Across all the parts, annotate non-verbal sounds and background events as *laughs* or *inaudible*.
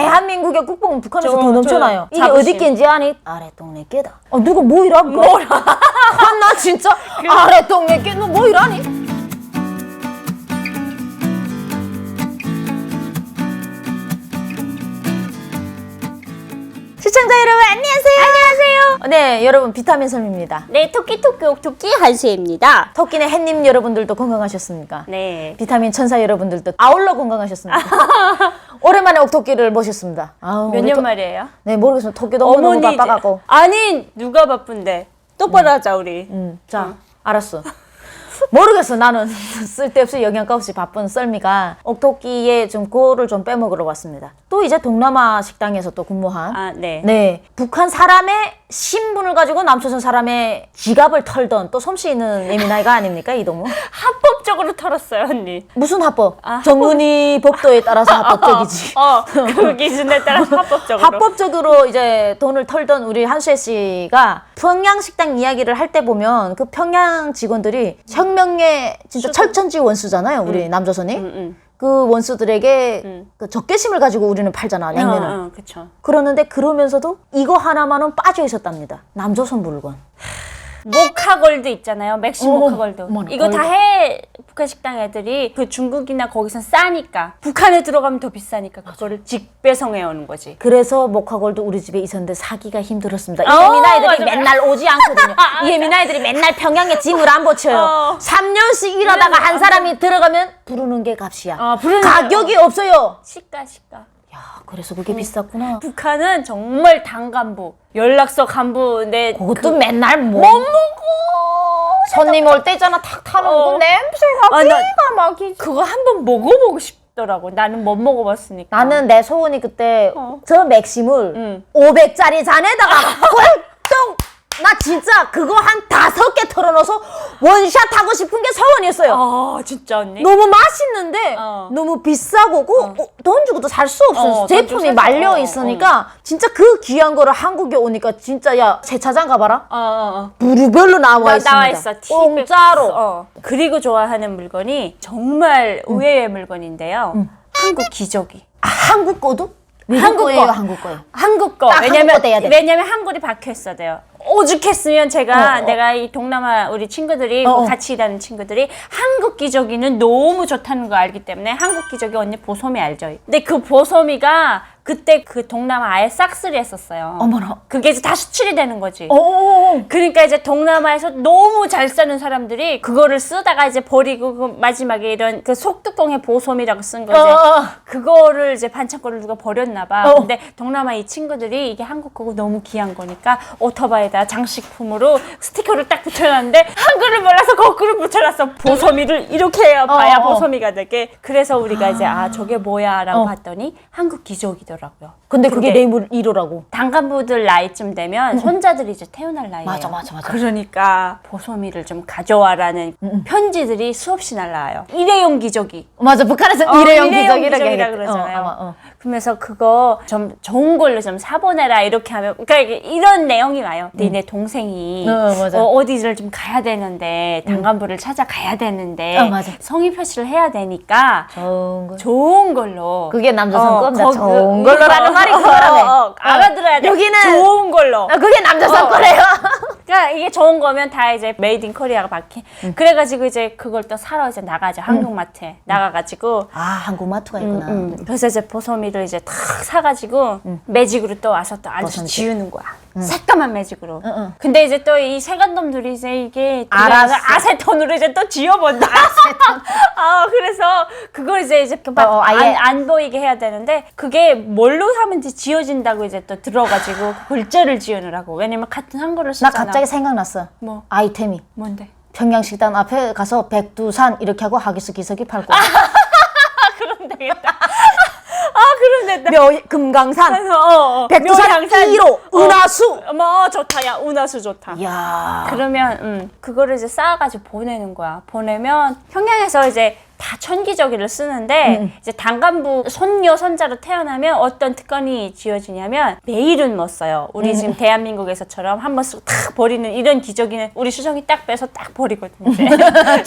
대한민국의 국뽕은 북한에서 저- 더 넘쳐나요. 저 이게 자부심. 어디 낀지 아니? 아래 동네 깨다. 어 누가 뭐 이라고? 뭐라? *laughs* 나 진짜 아래 동네 깨. 너뭐 이라니? 시청자 여러분 안녕하세요. 안녕하세요. 네 여러분 비타민 섬입니다. 네, 토끼 토끼 옥토끼 한수입니다. 토끼네 햇님 여러분들도 건강하셨습니까? 네. 비타민 천사 여러분들도 아울러 건강하셨습니까? *laughs* 오랜만에 옥토끼를 모셨습니다. 몇년 토- 만이에요? 네 모르겠어요. 토끼 너무 너무 어머니 바빠갖고. 아니 누가 바쁜데 똑바로 하자 우리. 음, 자 알았어. 모르겠어 나는 *laughs* 쓸데없이 영양가 없이 바쁜 썰미가 옥토끼의 좀 고를 좀 빼먹으러 왔습니다. 또 이제 동남아 식당에서 또 근무한 아 네. 네 북한 사람의 신분을 가지고 남조선 사람의 지갑을 털던 또 솜씨 있는 예민아이가 아닙니까 이동우? *laughs* 합법적으로 털었어요 언니. 무슨 합법? 아, 정은이 법도에 따라서 합법적이지. 어, 그 *laughs* 기준에 따라서 합법적으로. 합법적으로 이제 돈을 털던 우리 한수혜 씨가 평양 식당 이야기를 할 때 보면 그 평양 직원들이 혁명의 진짜 철천지 원수잖아요. 우리 남조선이. 응, 응. 그 원수들에게 음. 그 적개심을 가지고 우리는 팔잖아 냉면을. 어, 어, 그쵸. 그러는데 그러면서도 이거 하나만은 빠져 있었답니다. 남조선 물건. 모카골드 있잖아요. 맥심 어, 모카골드. 뭐나, 이거. 다 해 북한 식당 애들이 그 중국이나 거기선 싸니까 북한에 들어가면 더 비싸니까 그거를 직배송해 오는 거지. 그래서 목화골도 우리 집에 있었는데 사기가 힘들었습니다. 이 어, 예민아이들이 맞아, 맞아. 맨날 오지 않거든요. *laughs* 이 예민아이들이 맨날 평양에 짐을 안 붙여요. 어. 3년씩 일하다가 한 사람이 들어가면 부르는 게 값이야. 어, 부르는 가격이 없어요. 시가 시가. 야, 그래서 그게 비쌌구나. 북한은 정말 당 간부 연락서 간부 내 그것도 맨날 뭐 못 먹어. 손님 올때 있잖아 탁 타는 어. 그 냄새가 아, 나- 기가 막히지. 그거 한번 먹어보고 싶더라고. 나는 못 먹어봤으니까. 나는 내 소원이 그때 어. 저 맥심을 응. 500짜리 잔에다가 *laughs* 홀떡 나 진짜 그거 한 다섯 개 털어넣어서 원샷 하고 싶은 게 소원이었어요. 아 진짜 언니. 너무 맛있는데 어. 너무 비싸고 그, 어, 돈 주고도 살 수 없어. 어, 돈 제품이 살 수- 말려 어, 있으니까 진짜 그 귀한 거를 한국에 오니까 진짜 야 세차장 가봐라. 어, 어, 어. 부류별로 나와 나, 있습니다. 나와 있어. 티백. 공짜로. 어. 그리고 좋아하는 물건이 정말 의외의 물건인데요. 한국 기저귀. 아, 한국 거도? 외국 한국 거예요, 거. 한국 거예요. 한국 거. 딱 한국 왜냐면 거 돼야 돼. 왜냐면 한글이 박혀 있어야 돼요. 오죽했으면 제가 어, 어. 내가 이 동남아 우리 친구들이 어, 어. 같이 일하는 친구들이 한국 기저귀는 너무 좋다는 거 알기 때문에 한국 기저귀 언니 보소미 알죠? 근데 그 보소미가 그때 그 동남아에 싹쓸이 했었어요. 어머나. 그게 이제 다 수출이 되는 거지. 오. 그러니까 이제 동남아에서 너무 잘 사는 사람들이 그거를 쓰다가 이제 버리고 그 마지막에 이런 그 속뚜껑에 보솜이라고 쓴 거지. 어. 그거를 이제 반창고를 누가 버렸나 봐. 어. 근데 동남아 이 친구들이 이게 한국 거고 너무 귀한 거니까 오토바이에다 장식품으로 스티커를 딱 붙여놨는데 한글을 몰라서 거꾸로 붙여놨어. 보솜이를 이렇게 해야 봐야 어, 어. 보솜이가 되게. 그래서 우리가 이제 아 저게 뭐야라고 어. 봤더니 한국 기저귀더라 고요. 근데 그게 그게- 내물 1호라고. 당간부들 나이쯤 되면 손자들이 이제 태어날 나이에요. 맞아, 맞아, 맞아. 그러니까 보소미를 좀 가져와라는 편지들이 수없이 날라와요. 일회용 기저귀. 맞아, 북한에서 어, 일회용 일회용 기저귀라고 기저귀라 얘기했- 그러잖아요. 어, 아마, 어. 그러면서 그거 좀 좋은 걸로 좀 사보내라 이렇게 하면 그러니까 이런 내용이 와요. 근데 내 동생이 어, 맞아. 어, 어디를 좀 가야 되는데 당간부를 찾아가야 되는데 어, 맞아. 성의 표시를 해야 되니까 좋은 거. 좋은 걸로 그게 남조선 겁니다. 거기- 좋은 걸로라는 말이 어, 그거라네. 어, 어, 알아들어야 돼. 여기는 좋은 걸로. 아, 그게 어. 거래요. 그러니까 이게 좋은 거면 다 이제 메이드 인 코리아가 박힌. 음. 그래가지고 이제 그걸 또 사러 이제 나가죠. 한국마트에 나가가지고. 아, 한국 마트가 있구나. 음, 그래서 이제 보소미를 이제 탁 사가지고 매직으로 또 와서 또 앉아서 보소미. 지우는 거야. 새까만 매직으로. 응, 응. 근데 이제 또이 세간놈들이 이제 이게 알았어. 그냥 아세톤으로 이제 또 지워본다. *laughs* 아 그래서 그걸 이제 이제 막 어, 어, 아예. 안, 안 보이게 해야 되는데 그게 뭘로 하면 이제 지워진다고 이제 또 들어가지고 그 *laughs* 글자를 지우느라고 왜냐면 같은 한글을 나 쓰잖아. 갑자기 생각났어. 뭐 아이템이. 뭔데? 평양식당 앞에 가서 백두산 이렇게 하고 하기스 기석이 팔고 *laughs* 아 그럼 되겠다. 아 그럼 되겠다. 묘 금강산 어, 어. 백두산 묘향산. 1호 은하수 어, 뭐 좋다 야 운하수 좋다. 이야 그러면 음, 그거를 이제 쌓아가지고 보내는 거야. 보내면 평양에서 이제 다 천기저귀를 쓰는데 이제 단간부 손녀 손자로 태어나면 어떤 특권이 지어지냐면 매일은 못 써요. 우리 지금 대한민국에서처럼 한 번 쓰고 탁 버리는 이런 기저귀는 우리 수정이 딱 빼서 딱 버리거든요. 이제.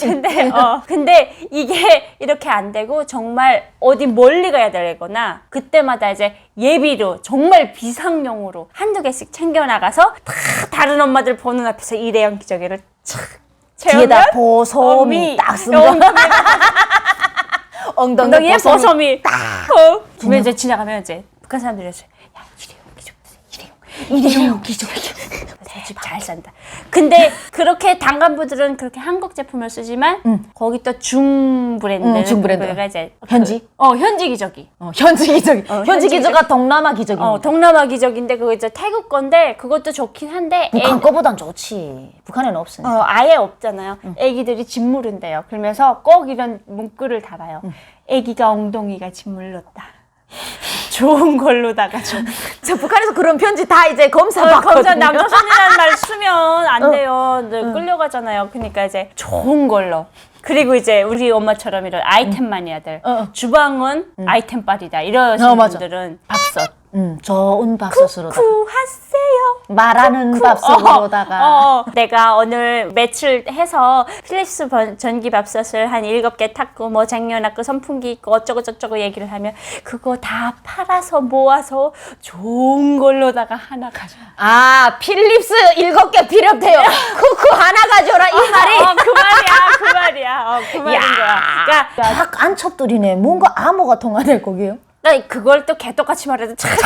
*laughs* 근데 어 근데 이게 이렇게 안 되고 정말 어디 멀리 가야 되거나 그때마다 이제 예비로 정말 비상용으로 한두 개씩 챙겨 나가서 다 다른 엄마들 보는 앞에서 일회용 기저귀를 착 뒤에다 보솜이 딱 쓴다. *laughs* 엉덩이에 보솜이 딱. 어. 그러면 이제 지나가면 이제 북한 사람들이 이제 야 일회 일회용 일회용 기저귀. 집잘 산다. 근데 그렇게 단간부들은 그렇게 한국 제품을 쓰지만 거기 또 중 브랜드, 음, 중 브랜드. 가 이제 현지? 그, 어 현지 기저귀. 어, 현지 기저귀. 현지 현지 기저가 동남아 기저귀. 어 동남아 기저귀인데 그거 이제 태국 건데 그것도 좋긴 한데 애- 북한 거보단 좋지. 북한에는 없으니까. 어, 아예 없잖아요. 애기들이 짓무른대요. 그러면서 꼭 이런 문구를 달아요. 애기가 엉덩이가 짓물렀다. 좋은 걸로다가 좀. *laughs* 저 북한에서 그런 편지 다 이제 어, 검사받거든요. 검사 남조선이라는 말 *laughs* 쓰면 안 돼요. 네, 끌려가잖아요. 그러니까 이제 좋은 걸로. 그리고 이제 우리 엄마처럼 이런 아이템 마니아들. 어, 어. 주방은 아이템 빨이다. 이러신 어, 맞아. 분들은 밥솥. 음, 좋은 밥솥으로다. 구하세요. 말하는 밥솥으로다가. 어, 어. 내가 오늘 매출 해서 필립스 번- 전기 밥솥을 한 일곱 개 탔고 뭐 작년에 선풍기 있고 어쩌고 저쩌고 얘기를 하면 그거 다 팔아서 모아서 좋은 걸로다가 하나 가져. 아, 필립스 일곱 개 필요 없대요. 쿠쿠 하나 가져라 이 말이. 어, 그 말이야, 그 말이야, 어, 그 말인 거야. 그러니까 딱 안첩들이네. 뭔가 암호가 통하될 거게요. 나 그걸 또 개떡같이 말해도 잘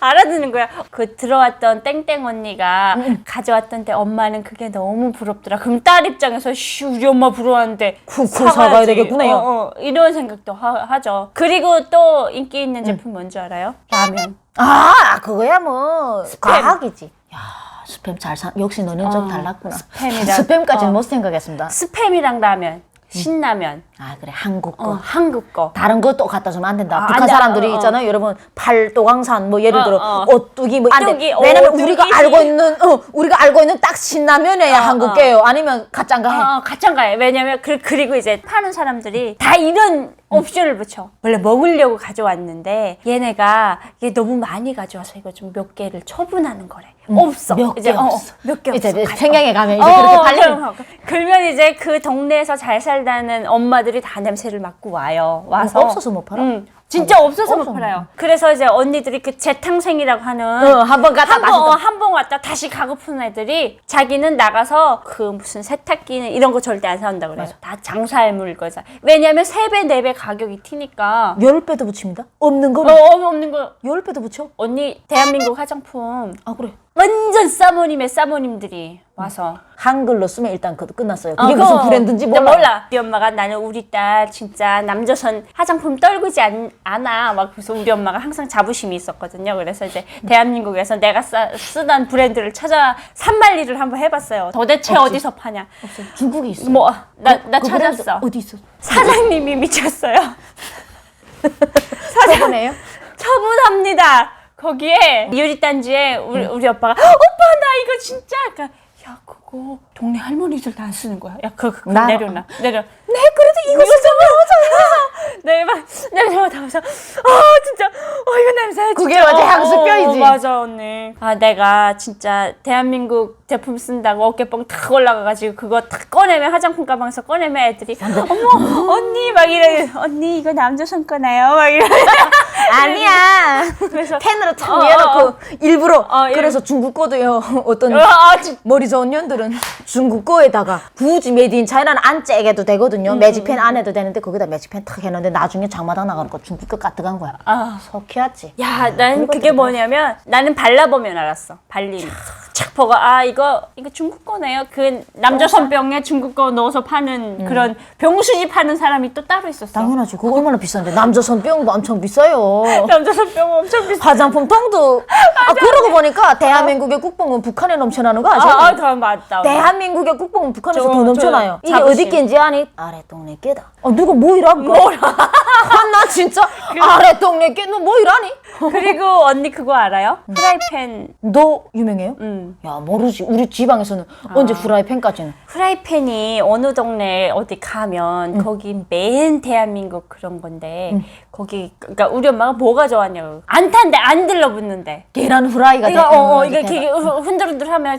알아듣는 거야. 그 들어왔던 땡땡 언니가 가져왔던 데 엄마는 그게 너무 부럽더라. 그럼 딸 입장에서 씨 우리 엄마 부러웠는데 쿠쿠 사가야지. 사가야 되겠구나요. 어, 어, 이런 생각도 하, 죠 그리고 또 인기 있는 제품 뭔지 알아요? 라면. 아, 그거야 뭐 과학이지. 야, 스팸 잘 사. 역시 너는 좀 달랐구나. 스팸이랑- *laughs* 스팸까지는 어. 못 생각했습니다. 스팸이랑 라면, 신라면, 아, 그래 한국 거. 어, 한국 거. 다른 것도 갖다 주면 안 된다. 아, 북한 안 돼. 사람들이 어, 어. 있잖아요. 여러분 팔도강산 뭐 예를 어, 들어 어. 오뚜기 뭐. 오뚜기, 왜냐면 오뚜기. 우리가 알고 있는 어, 우리가 알고 있는 딱 신라면이야 한국 게요. 아니면 가짠가 해. 어, 가짠가해. 왜냐면 그, 그리고 이제 파는 사람들이 다 이런 옵션을 붙여. 원래 먹으려고 가져왔는데 얘네가 이게 너무 많이 가져와서 이거 좀 몇 개를 처분하는 거래. 없어. 몇개 이제, 어, 어, 없어. 몇개 없어. 이제 가져와. 평양에 가면 이제 어, 그렇게 어, 팔리는. 그러면 이제 그 동네에서 잘 살다는 엄마들 이 다 냄새를 맡고 와요. 와서 없어서 못 팔아? 응. 진짜 없어서 못 팔아요. 그래서 이제 언니들이 그 재탕생이라고 하는 어, 한번 갔다 한 번, 어, 또. 한번 왔다 다시 가고픈 애들이 자기는 나가서 그 무슨 세탁기는 이런 거 절대 안 사온다 그래요. 다 장사할 물건사. 왜냐면 세 배 네 배 가격이 튀니까. 열 배도 붙입니다. 없는 어, 거는 어, 없는 거. 열 배도 붙여. 언니 대한민국 화장품 아 그래. 완전 사모님의 사모님들이 와서 한글로 쓰면 일단 그것도 끝났어요. 어, 그게 무슨 그거 브랜드인지 몰라. 몰라. 우리 엄마가 나는 우리 딸 진짜 남조선 화장품 떨구지 않, 않아. 막 그래서 우리 엄마가 항상 자부심이 있었거든요. 그래서 이제 대한민국에서 내가 싸, 쓰던 브랜드를 찾아 산만리를 한번 해봤어요. 도대체 어디서 파냐? 중국에 있어. 뭐 나 나 그 브랜드 찾았어. 어디 있어? 사장님이 미쳤어요. *laughs* 저번에요? *laughs* 처분합니다. 거기에 유리단지에 우리, 우리 오빠가 오빠 나 이거 진짜 약간 야 그거 동네 할머니들 다 안 쓰는 거야. 야 그거 그거 나- 내려놔 내려. 네 그래도 이거 진짜 너무 네막 내려 다면서 아 진짜 어 이거 냄새 그게 진짜. 맞아, 향수병이지. 어, 맞아 언니. 아 내가 진짜 대한민국 제품 쓴다고 어깨뽕 탁 올라가가지고 그거 탁 꺼내면 화장품 가방에서 꺼내면 애들이 어머 언니 막 이래 언니 이거 남조선 거나요 막 이래. *laughs* 아니야. 그래서 펜으로 탁 어, 밀어놓고 어, 어. 일부러 어, 일- 그래서 중국 거도요 *laughs* 어떤 아, 진- 머리 좋은 년들은 중국 거에다가 굳이 메이드 인 차이나는 안 째게도 음, 되거든요 매직펜 안 해도 되는데 거기다 매직펜 탁 해놨는데 나중에 장마당 나가는 거 중국 거 까뜩한 거야 아. 속해왔지 야, 난 그리고 그게 또 뭐냐면 나는 발라보면 알았어. 발림. 착 보고 아 이거 이거 중국 거네요. 그 남조선병에 중국 거 넣어서 파는 그런 병수지 파는 사람이 또 따로 있었어. 당연하지 그거 얼마나 비싼데 남조선 병도 엄청 비싸요 *laughs* 남조선병 엄청 비싸. 화장품 통도 아 그러고 보니까 대한민국의 국뽕은 북한에 넘쳐나는 거 아세요? 아, 아, 더 맞다. 대한민국의 국뽕은 북한에서 저- 더 넘쳐나요. 저 이게 자부심. 어디 낀지 아니? 아래 동네 깨다. 어, 누가 뭐 이라고? 뭐라? *laughs* 나 진짜 아래 동네 깨, 너뭐 이라니? *laughs* 그리고 언니 그거 알아요? 프라이팬. 너 유명해요? 음. 야 모르지. 우리 지방에서는 언제 후라이팬까지는 프라이팬이 어느 동네 어디 가면 음. 거기 맨 대한민국 그런 건데 거기 그러니까 우리 엄마가 뭐가 좋았냐고 안 탄대 안 들러붙는데 계란 후라이가 이거 돼- 어, 어 음, 이게 계란. 되게 흔들흔들하면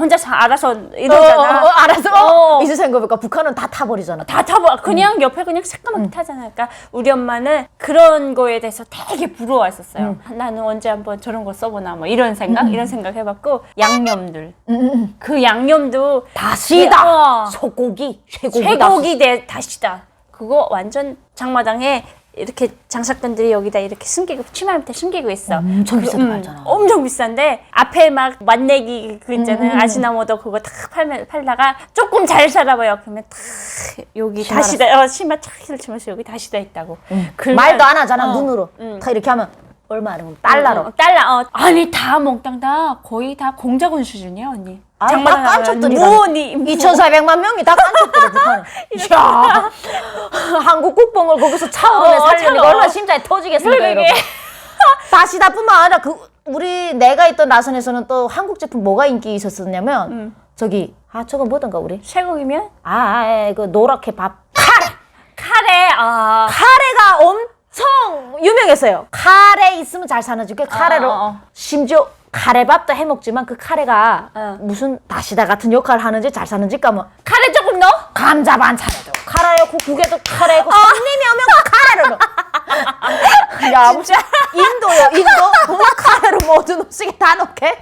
혼자서 알아서 어, 이러잖아. 어, 어, 알았어. 어. 이제 생각해보니까 북한은 다 타버리잖아. 다 음. 그냥 옆에 그냥 새까맣게 타잖아. 그러니까 우리 엄마는 그런 거에 대해서 되게 부러워했었어요. 음. 나는 언제 한번 저런 거 써보나 뭐 이런 생각 이런 생각 해봤고 양념들 음, 그 양념도 다 시다. 어. 소고기, 쇠고기. 쇠고기 대 다시다. 그거 완전 장마당에 이렇게 장사꾼들이 여기다 이렇게 숨기고 치마 밑에 숨기고 있어. 엄청 그, 비싸게 팔잖아. 엄청 비싼데 앞에 막 맛내기 그 있잖아요. 음, 음. 아시나무도 그거 탁 팔면 팔다가 조금 잘 살아봐요. 그러면 탁 여기 다시다. 어, 치마 탁 치면서 여기 다시다 있다고. 그걸- 말도 안 하잖아, 어. 눈으로. 음. 다 이렇게 하면 얼마 안 하면 달러로. 어, 달러. 어. 아니 다 몽땅 다 거의 다 공작원 수준이야 언니. 아, 장마당 다 깐족들이다. 무언이 2,400만 명이 다 깐족들이 *laughs* 북한은. 이야, 한국 국뽕을 거기서 차오르네 어, 차가워. 얼마나 심장이 터지겠습니까, 그러게. 여러분. *laughs* 다시 다뿐만 아니라 그 우리 내가 있던 나선에서는 또 한국 제품 뭐가 인기 있었었냐면 음. 저기 아 저거 뭐던가 우리 쇠고기면 아, 아, 그 노랗게 밥 카레 카레. 아. 카레가 엄 청 유명했어요. 카레 있으면 잘 사는 집. 그 카레를 어, 어, 어. 심지어 카레밥도 해 먹지만 그 카레가 어. 무슨 다시다 같은 역할을 하는지 잘 사는 집 가면 카레 조금 넣어? 감자 반찬에도 카레, 그 국에도 카레, 어. 그 손님이 오면 그 카레를 넣어. *laughs* 야, 무슨 인도요, 인도? 뭐 카레를 모든 음식에 다 넣게?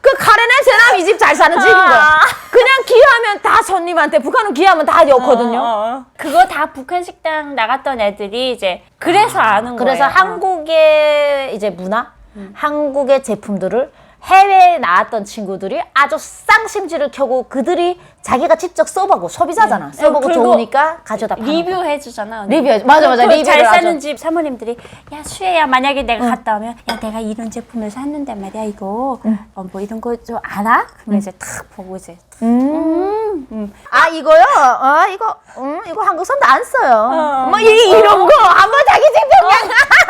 그 카레 냄새 나면 이 집 잘 사는 집인 거야. 아. 그냥 기하면 다 손님한테, 북한은 기하면 다 넣거든요. 어, 어. 그거 다 북한 식당 나갔던 애들이 이제 그래서 아는 그래서 거예요. 어. 한국의 이제 문화, 한국의 제품들을 해외에 나왔던 친구들이 아주 쌍심지를 켜고 그들이 자기가 직접 써보고 소비자잖아. 써보고 그리고 좋으니까 가져다 파는 거야. 리뷰 해 주잖아. 리뷰 맞아 맞아. 잘 리뷰를 아주- 사는 집 사모님들이 야 수혜야. 만약에 내가 갔다 오면 야 내가 이런 제품을 샀는데 말이야 이거. 어, 뭐 이런 거 좀 알아? 그러면 이제 탁 보고 이제 아 이거요? 아 이거 음 이거 한국 사람도 안 써요. 어. 뭐 이, 이런 거 한번 자기 집 평양.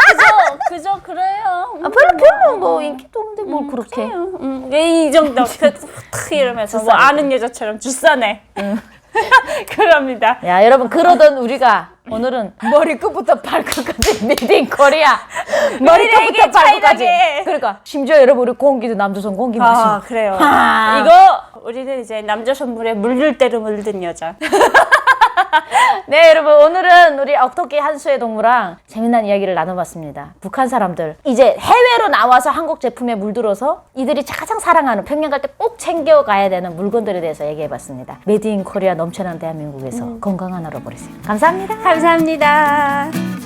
그저 그저 그래요. 아, 별로 별로 뭐 인기도 없는데 뭘 그렇게. 음, 이 정도 *laughs* 그, 탁 이러면서 뭐 아는 여자처럼 주싸네. *laughs* 그럽니다. 야 여러분 그러던 우리가 오늘은 머리 끝부터 발끝까지 *laughs* 메이드인 코리아 머리 끝부터 우리에게 발끝까지 차이나게. 그러니까 심지어 여러분 우리 공기도 남조선 공기 아 마시는 그래요. 아. 이거 우리는 이제 남자 선물에 물들 대로 물든 여자. *laughs* *laughs* 네 여러분 오늘은 우리 억토끼 한수의 동무랑 재미난 이야기를 나눠봤습니다. 북한 사람들. 이제 해외로 나와서 한국 제품에 물들어서 이들이 가장 사랑하는 평양 갈 때 꼭 챙겨가야 되는 물건들에 대해서 얘기해봤습니다. 메이드 인 코리아 넘쳐나는 대한민국에서 건강한 하루 보내세요. 감사합니다. 감사합니다.